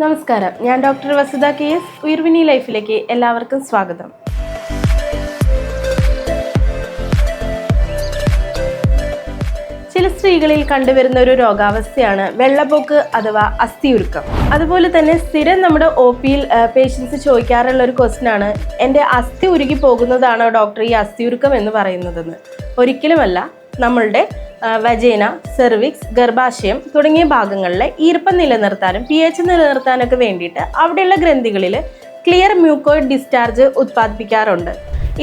നമസ്കാരം. ഞാൻ doctor Vasudha K S ഉയർവിനി ലൈഫിലേക്ക് എല്ലാവർക്കും സ്വാഗതം. ചില സ്ത്രീകളിൽ കണ്ടുവരുന്ന ഒരു രോഗാവസ്ഥയാണ് വെള്ളപ്പൊക്ക് അഥവാ അസ്ഥിയുരുക്കം. അതുപോലെ തന്നെ സ്ഥിരം നമ്മുടെ ഒ പിയിൽ പേഷ്യൻസ് ചോദിക്കാറുള്ള ഒരു ക്വസ്റ്റ്യൻ ആണ് എന്റെ അസ്ഥി ഉരുകി പോകുന്നതാണോ ഡോക്ടർ ഈ അസ്ഥിയുരുക്കം എന്ന് പറയുന്നതെന്ന്? ഒരിക്കലുമല്ല നമ്മളുടെ വജേന സെർവിക്സ് ഗർഭാശയം തുടങ്ങിയ ഭാഗങ്ങളിലെ ഈർപ്പം നിലനിർത്താനും പി എച്ച് നിലനിർത്താനൊക്കെ വേണ്ടിയിട്ട് അവിടെയുള്ള ഗ്രന്ഥികളിൽ ക്ലിയർ മ്യൂക്കോയിഡ് ഡിസ്ചാർജ് ഉത്പാദിപ്പിക്കാറുണ്ട്.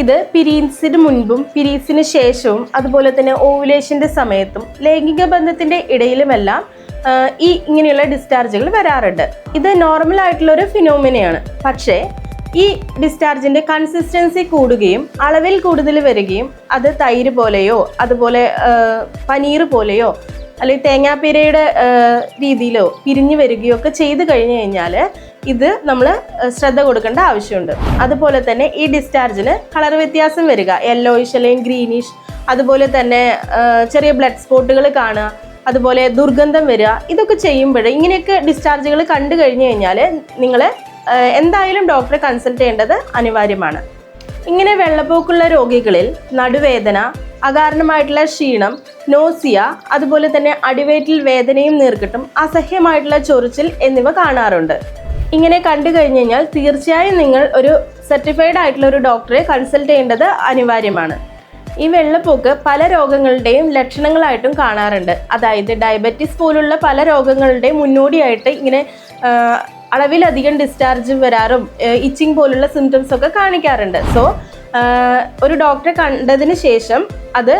ഇത് പിരീൻസിന് മുൻപും പിരീസിന് ശേഷവും അതുപോലെ തന്നെ ഓവുലേഷന്റെ സമയത്തും ലൈംഗിക ബന്ധത്തിന്റെ ഇടയിലുമെല്ലാം ഈ ഇങ്ങനെയുള്ള ഡിസ്ചാർജുകൾ വരാറുണ്ട്. ഇത് നോർമൽ ആയിട്ടുള്ള ഒരു ഫിനോമിനയാണ് പക്ഷേ ഈ ഡിസ്ചാർജിന്റെ കൺസിസ്റ്റൻസി കൂടുകയും അളവിൽ കൂടുതൽ വരികയും അത് തൈര് പോലെയോ അതുപോലെ പനീർ പോലെയോ അല്ലെങ്കിൽ തേങ്ങാപ്പീരയുടെ രീതിയിലോ പിരിഞ്ഞു വരികയോ ഒക്കെ ചെയ്തു കഴിഞ്ഞു കഴിഞ്ഞാൽ ഇത് നമ്മൾ ശ്രദ്ധ കൊടുക്കേണ്ട ആവശ്യമുണ്ട്. അതുപോലെ തന്നെ ഈ ഡിസ്ചാർജിന് കളർ വ്യത്യാസം വരിക. യെല്ലോയിഷ് അല്ലെങ്കിൽ ഗ്രീനിഷ് അതുപോലെ തന്നെ ചെറിയ ബ്ലഡ് സ്പോട്ടുകൾ കാണുക അതുപോലെ ദുർഗന്ധം വരിക ഇതൊക്കെ ചെയ്യുമ്പോൾ ഇങ്ങനെയൊക്കെ ഡിസ്ചാർജുകൾ കണ്ടു കഴിഞ്ഞു കഴിഞ്ഞാൽ നിങ്ങൾ എന്തായാലും ഡോക്ടറെ കൺസൾട്ട് ചെയ്യേണ്ടത് അനിവാര്യമാണ്. ഇങ്ങനെ വെള്ളപ്പോക്കുള്ള രോഗികളിൽ നടുവേദന അകാരണമായിട്ടുള്ള ക്ഷീണം നോസിയ അതുപോലെ തന്നെ അടിവയറ്റിൽ വേദനയും നീർക്കെട്ടും അസഹ്യമായിട്ടുള്ള ചൊറിച്ചിൽ എന്നിവ കാണാറുണ്ട്. ഇങ്ങനെ കണ്ടു കഴിഞ്ഞു കഴിഞ്ഞാൽ തീർച്ചയായും നിങ്ങൾ ഒരു സർട്ടിഫൈഡ് ആയിട്ടുള്ള ഒരു ഡോക്ടറെ കൺസൾട്ട് ചെയ്യേണ്ടത് അനിവാര്യമാണ്. ഈ വെള്ളപ്പൊക്ക് പല രോഗങ്ങളുടെയും ലക്ഷണങ്ങളായിട്ടും കാണാറുണ്ട്. അതായത് ഡയബറ്റിസ് പോലുള്ള പല രോഗങ്ങളുടെയും മുന്നോടിയായിട്ട് ഇങ്ങനെ അളവിലധികം ഡിസ്ചാർജ് വരാറും ഇച്ചിങ് പോലുള്ള സിംറ്റംസ് ഒക്കെ കാണിക്കാറുണ്ട്. സോ ഒരു ഡോക്ടറെ കണ്ടതിന് ശേഷം അത്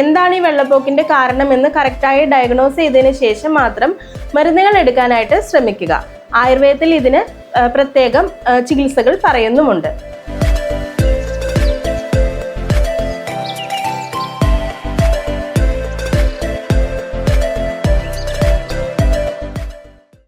എന്താണ് ഈ വെള്ളപ്പൊക്കിന്റെ കാരണം എന്ന് കറക്റ്റായി ഡയഗ്നോസ് ചെയ്തതിന് ശേഷം മാത്രം മരുന്നുകൾ എടുക്കാനായിട്ട് ശ്രമിക്കുക. ആയുർവേദത്തിൽ ഇതിന് പ്രത്യേകം ചികിത്സകൾ പറയുന്നുമുണ്ട്.